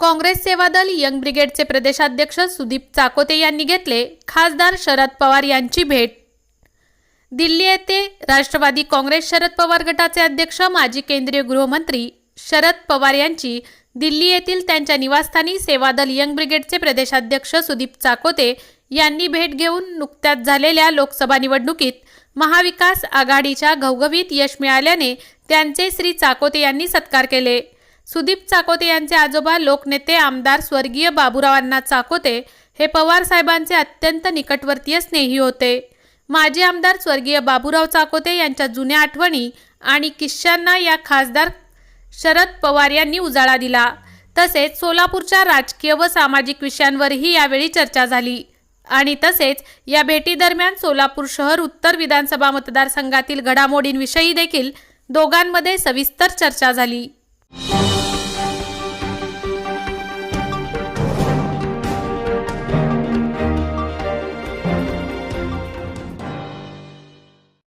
Congress Sevadal young ब्रिगेडचे प्रदेशाध्यक्ष सुदीप चाकोते यांनी घेतले खासदार शरद पवार यांची भेट. दिल्ली येथे राष्ट्रवादी काँग्रेस शरद पवार गटाचे अध्यक्ष माजी केंद्रीय गृहमंत्री शरद पवार यांची दिल्ली येथील त्यांच्या निवासस्थानी सेवादल यंग ब्रिगेडचे प्रदेशाध्यक्ष सुदीप चाकोते यांनी भेट घेऊन नुकत्याच झालेल्या लोकसभा निवडणुकीत महाविकास आघाडीच्या घवघवीत यश मिळाल्याने त्यांचे श्री चाकोते यांनी सत्कार केले. सुदीप चाकोते यांचे आजोबा लोकनेते आमदार स्वर्गीय बाबूरावांना चाकोते हे पवार साहेबांचे अत्यंत निकटवर्तीय स्नेही होते. माजी आमदार स्वर्गीय बाबूराव चाकोते यांच्या जुन्या आठवणी आणि किश्यांना या खासदार शरद पवार यांनी उजाळा दिला. तसेच सोलापूरच्या राजकीय व सामाजिक विषयांवरही यावेळी चर्चा झाली आणि तसेच या भेटीदरम्यान सोलापूर शहर उत्तर विधानसभा मतदारसंघातील घडामोडींविषयी देखील दोघांमध्ये सविस्तर चर्चा झाली.